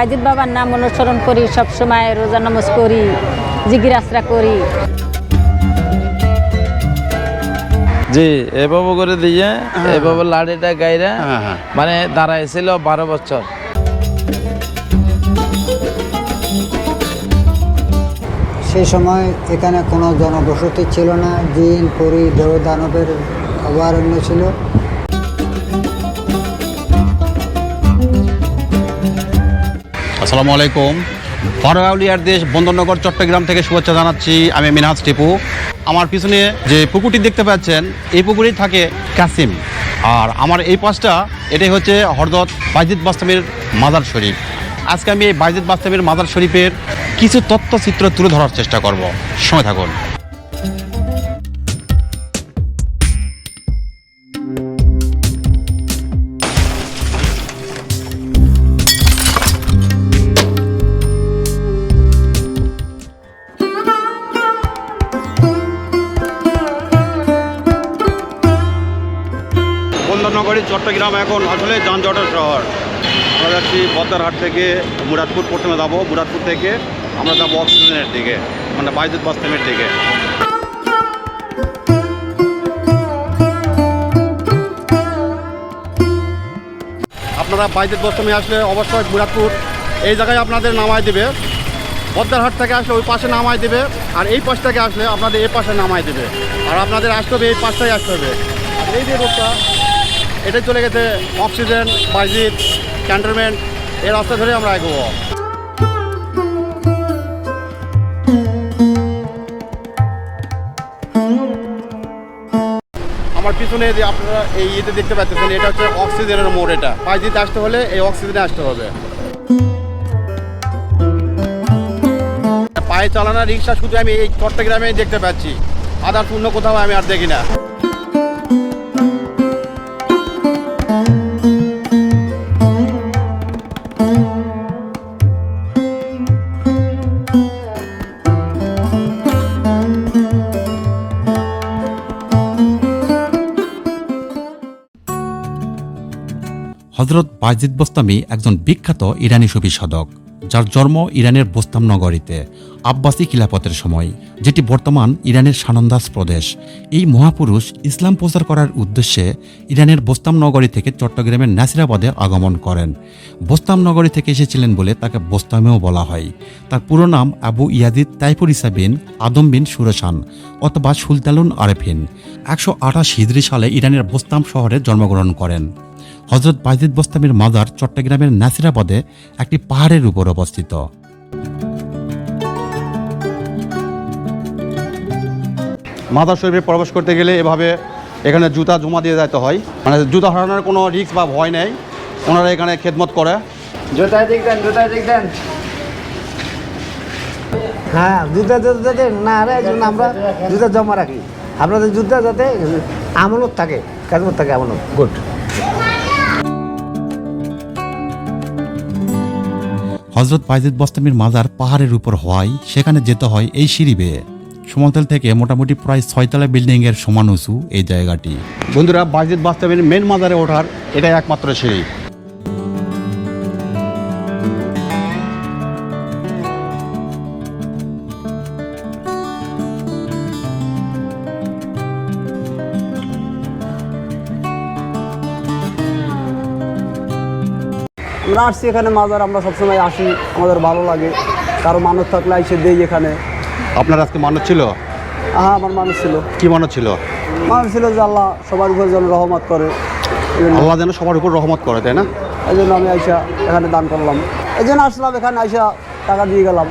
বাইজিৎ বাবার নাম অনুসরণ করি সবসময় রোজা নামাজ করি জিগির আশ্রা করি। জি এভাবে করে দিয়ে এভাবে লাড়িটা গাইরা হ্যাঁ, হ্যাঁ। মানে দাঁড়াইছিল বারো বছর। সেই সময় এখানে কোনো জনবসতি ছিল না জিন পরি দেহ দানবের অভয়ারণ্য ছিল। আসসালামু আলাইকুম। বারোয়াউলিয়ার দেশ বন্দরনগর চট্টগ্রাম থেকে শুভেচ্ছা জানাচ্ছি। আমি মিনহাজ টিপু। আমার পিছনে যে পুকুরটি দেখতে পাচ্ছেন, এই পুকুরেই থাকে কাসিম। আর আমার এই পাশটা, এটাই হচ্ছে হরদত বাইজিদ বাস্তবের মাজার শরীফ। আজকে আমি এই বাইজিদ বাস্তবের মাজার শরীফের কিছু তথ্যচিত্র তুলে ধরার চেষ্টা করব। সময় থাকুন। বন্দরনগরী, চট্টগ্রাম, এখন আসলে যানজটের শহর। আমরা যাচ্ছি বদ্দারহাট থেকে মুরাদপুর, প্রথমে যাব। মুরাদপুর থেকে আমরা যাব অক্সিজেনের দিকে মানে বাইজুদ বাস্তবের দিকে। আপনারা বাইজুদ বাস্তবে আসলে অবশ্যই মুরাদপুর, এই জায়গায় আপনাদের নামায় দেবে। বদ্দারহাট থেকে আসলে ওই পাশে নামায় দেবে, আর এই পাশ থেকে আসলে আপনাদের এই পাশে নামায় দেবে। আর আপনাদের আসতে হবে, এই পাশটাই আসতে হবে। আর এই যে রোডটা এটা চলে গেছে অক্সিজেন বাইজিৎ ক্যান্টনমেন্ট, এই রাস্তা ধরে আমরা এগোবো। আমার পিছনে যে আপনারা এই ইয়েতে দেখতে পাচ্ছেন, এটা হচ্ছে অক্সিজেনের মোড় এটা। বাইজিতে আসতে হলে এই অক্সিজেনে আসতে হবে। পায়ে চালানো রিক্সা শুধু আমি এই চট্টগ্রামেই দেখতে পাচ্ছি। আদার অন্য কোথাও আমি আর দেখি না। হজরত বাজিদ বোস্তামি একজন বিখ্যাত ইরানি সুফি সাধক, যার জন্ম ইরানের বোস্তাম নগরীতে, আব্বাসী খিলাফতের সময়, যেটি বর্তমান ইরানের সানন্দাস প্রদেশ। এই মহাপুরুষ ইসলাম প্রচার করার উদ্দেশ্যে ইরানের বোস্তাম নগরী থেকে চট্টগ্রামের নাসিরাবাদে আগমন করেন। বোস্তাম নগরী থেকে এসেছিলেন বলে তাকে বোস্তামেও বলা হয়। তার পুরো নাম আবু ইয়াদিদ তাইফুর ইসা বিন আদম বিন সুরেশান অথবা সুলতালুন আরেফিন। একশো আঠাশ হিজরি সালে ইরানের বোস্তাম শহরে জন্মগ্রহণ করেন। হজরত বাইজিদ বোস্তামির মাজার চট্টগ্রামের নাসিরাবাদে একটি পাহাড়ের উপর অবস্থিত। মাদার শরীফে প্রবেশ করতে গেলে এভাবে এখানে জুতা জমা দিয়ে যেতে হয়। মানে জুতা হারানোর কোনো রিস্ক বা ভয় নেই। ওনারা এখানে খেদমত করে। জুতায় দিক দেন জুতায় দিক দেন। হ্যাঁ জুতা যাতে যাতে না রে এই জন্য আমরা জুতা জমা রাখি। আপনাদের জুতা যাতে আমলত থাকে কাজমত থাকে আমলত। গুড। হজরত বাইজিদ বস্তামির মাজার পাহাড়ের উপর হওয়ায় সেখানে যেতে হয় এই সিঁড়ি বেয়ে। সমতল থেকে মোটামুটি প্রায় ছয়তলা বিল্ডিং এর সমান উঁচু এই জায়গাটি। বন্ধুরা বাজিদ বাস্তবের মেন মাজারে ওঠার এটাই একমাত্র সিঁড়ি। আমরা আসছি এখানে মাজার আমরা সবসময় আসি আমাদের ভালো লাগে। কারও মানুষ থাকলে এসে দেই এখানে। আপনার আজকে মানুষ ছিল? আহা আমার মানুষ ছিল। কি মানুষ ছিল? মানুষ ছিল যে আল্লাহ সবার উপর যেন রহমত করে। এই আল্লাহ যেন সবার উপর রহমত করে তাই না? এই জন্য আমি আইসা এখানে দান করলাম। এই জন্য আসলাম এখানে আইসা টাকা দিয়ে গেলাম।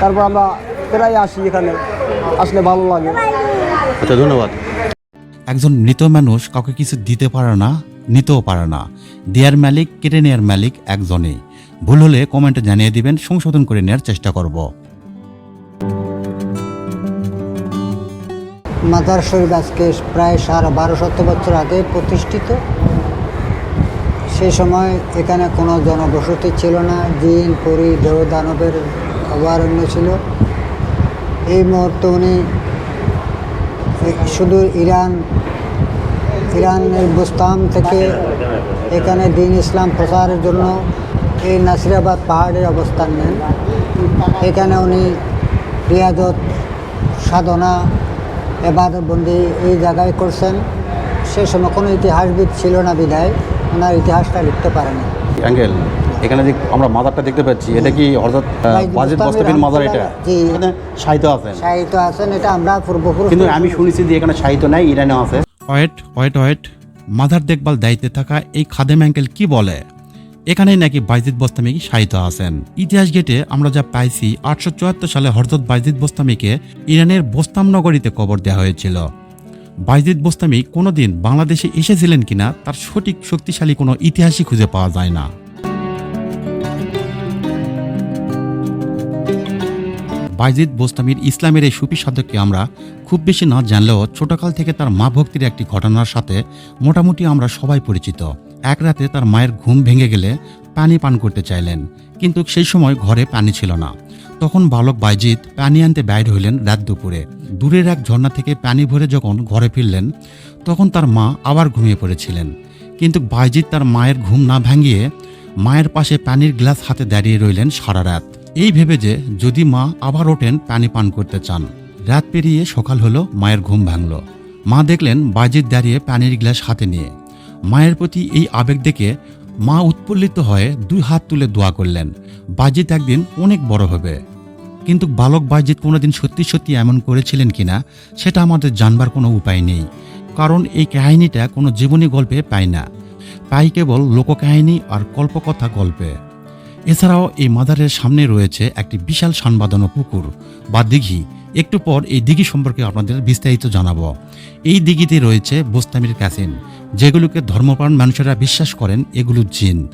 তারপর আমরা প্রায় আসি এখানে। আসলে ভালো লাগে। আচ্ছা ধন্যবাদ। একজন মৃত মানুষ কাউকে কিছু দিতে পারে না নিতেও পারে না। দেয়ার মালিক, কেটে নেয়ার মালিক একজনই। ভুল হলে কমেন্টে জানিয়ে দিবেন, সংশোধন করে নেওয়ার চেষ্টা করব। মাদার শরীফ আজকে প্রায় সাড়ে বারো শত বছর আগে প্রতিষ্ঠিত। সে সময় এখানে কোনো জনবসতি ছিল না জিন পরি, দেহ, দানবের অভয়ারণ্য ছিল। এই মুহূর্তে উনি শুধু ইরান ইরানের বুস্তাম থেকে এখানে দিন ইসলাম প্রচারের জন্য এই নাসিরাবাদ পাহাড়ে অবস্থান নেন। এখানে উনি রিয়াজত সাধনা এবাদতবন্দি এই জায়গায় করছেন। সে সময় কোনো ইতিহাসবিদ ছিল না বিধায় ওনার ইতিহাসটা লিখতে পারেনি। অ্যাঙ্গেল এখানে যে আমরা মাজারটা দেখতে পাচ্ছি এটা কি বাইজিদ বাজিদ বোস্তামি মাজার এটা? জি। এখানে সাহিত্য আছেন। সাহিত্য আছেন এটা আমরা পূর্বপুরুষ কিন্তু আমি শুনেছি যে এখানে সাহিত্য নাই ইরানেও আছে। Wait wait wait. মাদার দেখভাল দায়িত্বে থাকা এই খাদেম অ্যাঙ্কেল কি বলে? এখানেই নাকি বাইজিদ বস্তামিকি সাহিত্য আছেন। ইতিহাস গেটে আমরা যা পাইছি, আটশো চুয়াত্তর সালে হরজত বাইজিদ বস্তামিকে ইরানের বোস্তাম নগরীতে কবর দেওয়া হয়েছিল। বাইজিদ বোস্তামি কোনোদিন বাংলাদেশে এসেছিলেন কিনা, তার সঠিক শক্তিশালী কোনো ইতিহাসই খুঁজে পাওয়া যায় না। বাইজিদ বোস্তামির ইসলামের এই সুফি সাধককে আমরা খুব বেশি না জানলেও ছোটকাল থেকে তার মা ভক্তির একটি ঘটনার সাথে মোটামুটি আমরা সবাই পরিচিত। এক রাতে তার মায়ের ঘুম ভেঙে গেলে পানি পান করতে চাইলেন, কিন্তু সেই সময় ঘরে পানি ছিল না। তখন বালক বাইজিদ পানি আনতে বাইর হইলেন রাত দুপুরে। দূরের এক ঝর্ণা থেকে পানি ভরে যখন ঘরে ফিরলেন, তখন তার মা আবার ঘুমিয়ে পড়েছিলেন। কিন্তু বাইজিদ তার মায়ের ঘুম না ভাঙিয়ে মায়ের পাশে পানির গ্লাস হাতে দাঁড়িয়ে রইলেন সারা রাত। এই ভেবে যে যদি মা আবার ওঠেন পানি পান করতে চান। রাত পেরিয়ে সকাল হলো, মায়ের ঘুম ভাঙল। মা দেখলেন বাজিদ দাঁড়িয়ে পানির গ্লাস হাতে নিয়ে। মায়ের প্রতি এই আবেগ দেখে মা উৎফুল্লিত হয়ে দুই হাত তুলে দোয়া করলেন বাজিদ একদিন অনেক বড় হবে। কিন্তু বালক বাইজিৎ কোনোদিন সত্যি সত্যি এমন করেছিলেন কিনা, সেটা আমাদের জানবার কোনো উপায় নেই। কারণ এই কাহিনীটা কোনো জীবনী গল্পে পাই না। পাই কেবল লোককাহিনী আর কল্পকথা গল্পে। এছাড়াও এই মাদারের সামনে রয়েছে একটি বিশাল সানবাঁধানো পুকুর। বা দিঘি। একটু পর এই দিঘি সম্পর্কে আপনাদের বিস্তারিত জানাব। এই দিঘিতে রয়েছে বোস্তামির ক্যাসিন, যেগুলোকে ধর্মপ্রাণ মানুষেরা বিশ্বাস করেন এগুলো জিন।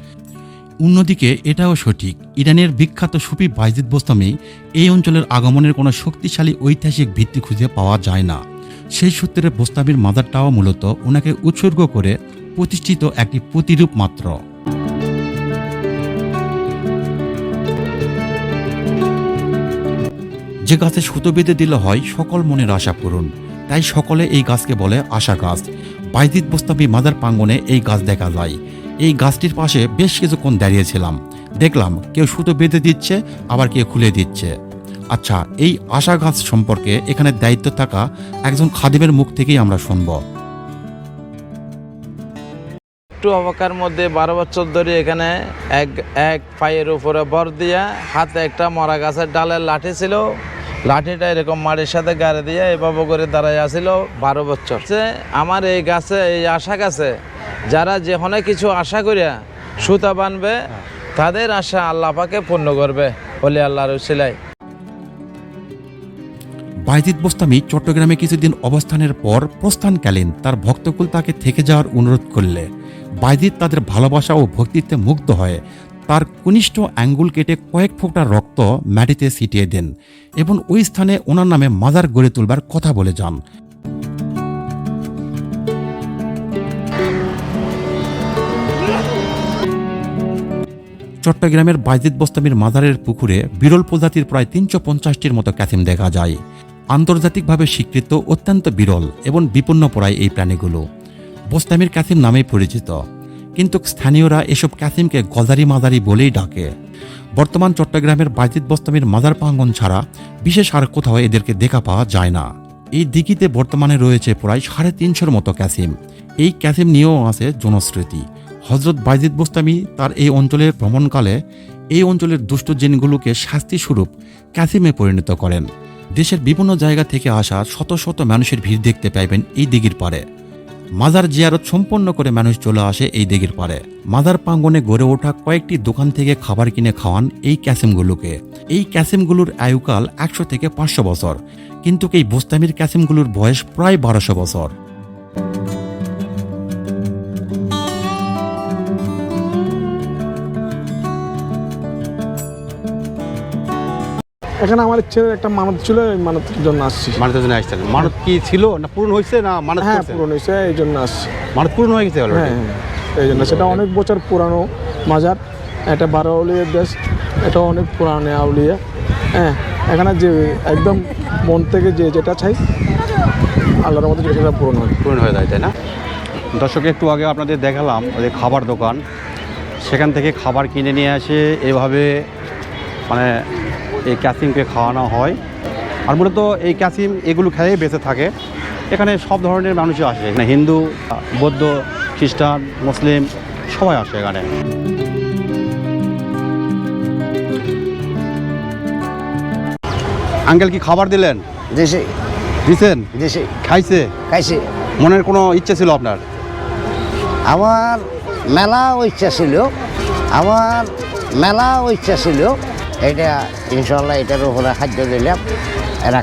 অন্যদিকে এটাও সঠিক, ইরানের বিখ্যাত সুফি বাইজিদ বোস্তামি এই অঞ্চলের আগমনের কোনো শক্তিশালী ঐতিহাসিক ভিত্তি খুঁজে পাওয়া যায় না। সেই সূত্রে বোস্তামির মাদারটাও মূলত ওনাকে উৎসর্গ করে প্রতিষ্ঠিত একটি প্রতিরূপ মাত্র। যে গাছে সুতো বেঁধে দিলে হয়, সকল মনের আশা পূরণ। তাই সকলে এই গাছকে বলে আশা গাছ। বাইদিত বোস্তাবি মাদার প্রাঙ্গনে এই গাছ দেখা যায়। এই গাছটির পাশে বেশ কিছুক্ষণ দাঁড়িয়েছিলাম। দেখলাম কেউ সুতো বেঁধে দিচ্ছে, আবার কেউ খুলে দিচ্ছে। আচ্ছা এই আশা গাছ সম্পর্কে এখানে দায়িত্ব থাকা একজন খাদিমের মুখ থেকেই আমরা শুনব। একটু অবাকার মধ্যে বারো বছর ধরে এখানে এক এক পায়ের উপরে বর দিয়া হাতে একটা মরা গাছের ডালের লাঠি ছিল। লাঠিটা এরকম মাটির সাথে গাড়ি দিয়ে এভাবে করে দাঁড়ায় আসছিল বারো বছর। আমার এই গাছে, এই আশা গাছে, যারা যেখানে কিছু আশা করিয়া সুতা বানবে, তাদের আশা আল্লাহ পাকে পূর্ণ করবে, বলে আল্লাহর উসিলাই বাইজিদ বোস্তামি চট্টগ্রামে কিছুদিন অবস্থানের পর প্রস্থানকালীন তার ভক্তকুল তাকে থেকে যাওয়ার অনুরোধ করলে। বাইজিদ তাদের ভালোবাসা ও ভক্তিতে মুগ্ধ হয়ে। তার কনিষ্ঠ আঙ্গুল কেটে কয়েক ফোঁটা রক্ত মাটিতে ছিটিয়ে দেন এবং ওই স্থানে ওনার নামে মাজার গড়ে তুলবার কথা বলে যান। চট্টগ্রামের বাইজিদ বোস্তামির মাজারের পুকুরে বিরল প্রজাতির প্রায় তিনশো পঞ্চাশটির মতো ক্যাথিম দেখা যায়। আন্তর্জাতিকভাবে স্বীকৃত অত্যন্ত বিরল এবং বিপন্ন পড়ায় এই প্রাণীগুলো। বোস্তামির ক্যাথিম নামেই পরিচিত। কিন্তু স্থানীয়রা এসব ক্যাসিমকে গজারি মাজারি বলেই ডাকে। বর্তমান চট্টগ্রামের বাইজিদ বোস্তামির মাজার প্রাঙ্গন ছাড়া বিশেষ আর কোথাও এদেরকে দেখা পাওয়া যায় না। এই দিঘিতে বর্তমানে রয়েছে প্রায় সাড়ে তিনশোর মতো ক্যাসিম। এই ক্যাসিম নিয়েও আছে জনশ্রুতি হজরত বাইজিদ বোস্তামি তার এই অঞ্চলের ভ্রমণকালে এই অঞ্চলের দুষ্ট জিনগুলোকে শাস্তিস্বরূপ ক্যাসিমে পরিণত করেন। দেশের বিভিন্ন জায়গা থেকে আসা শত শত মানুষের ভিড় দেখতে পাইবেন এই দিঘির পারে মাজার জিয়ারত সম্পন্ন করে মানুষ চলে আসে এই দিঘির পারে মাজার প্রাঙ্গনে গড়ে ওঠা কয়েকটি দোকান থেকে খাবার কিনে খাওয়ান এই ক্যাসেমগুলোকে। এই ক্যাসেমগুলোর আয়ুকাল একশো থেকে পাঁচশো বছর। কিন্তু এই বোস্তামির ক্যাসেমগুলোর বয়স প্রায় বারোশো বছর। এখানে আমার ছেলের একটা মানত ছিল ওই মানতের জন্য আসছি। মানতের জন্য আসছেন। মানত কি ছিল না পূরণ হয়েছে না মানত হ্যাঁ পূরণ হয়েছে এই জন্য আসছি। মানত পূরণ হয়ে গেছে হ্যাঁ হ্যাঁ এই জন্য। সেটা অনেক বছর পুরানো মাজার। এটা বারো আউলিয়ার দেশ এটা অনেক পুরানো আউলিয়া। হ্যাঁ এখানে যে একদম মন থেকে যে যেটা চাই আল্লাহর মধ্যে সেটা পূরণ হয়। পূরণ হয়ে যায় তাই না? দর্শক একটু আগে আপনাদের দেখালাম ওই যে খাবার দোকান। সেখান থেকে খাবার কিনে নিয়ে আসে এভাবে মানে এই ক্যাসিমকে খাওয়ানো হয়। আর মূলত এই ক্যাসিম এগুলো খেয়ে বেঁচে থাকে। এখানে সব ধরনের মানুষই আসে। এখানে হিন্দু বৌদ্ধ খ্রিস্টান মুসলিম সবাই আসে এখানে। আঙ্কেল কি খাবার দিলেন? দেশে দিছেন? দেশে খাইছে? খাইছে। মনের কোনো ইচ্ছে ছিল আপনার? আমার মেলা ইচ্ছা ছিল। আমার মেলা ইচ্ছা ছিল। এটা ইনশাল্লাহ এটার উপরে খাদ্য দিলাম এরা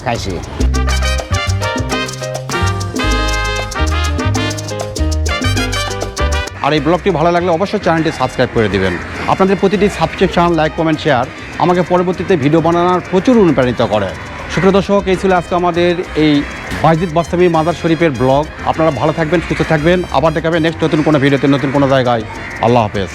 আর এই ব্লগটি ভালো লাগলে অবশ্যই চ্যানেলটি সাবস্ক্রাইব করে দিবেন। আপনাদের প্রতিটি সাবস্ক্রিপশন লাইক কমেন্ট শেয়ার আমাকে পরবর্তীতে ভিডিও বানানোর প্রচুর অনুপ্রাণিত করে। সুপ্রিয় দর্শক, এই ছিল আজকে আমাদের এই বাইজিদ বাস্তামি মাদার শরীফের ব্লগ। আপনারা ভালো থাকবেন, সুস্থ থাকবেন। আবার দেখাবেন নেক্সট নতুন কোনো ভিডিওতে নতুন কোনো জায়গায়। আল্লাহ হাফেজ।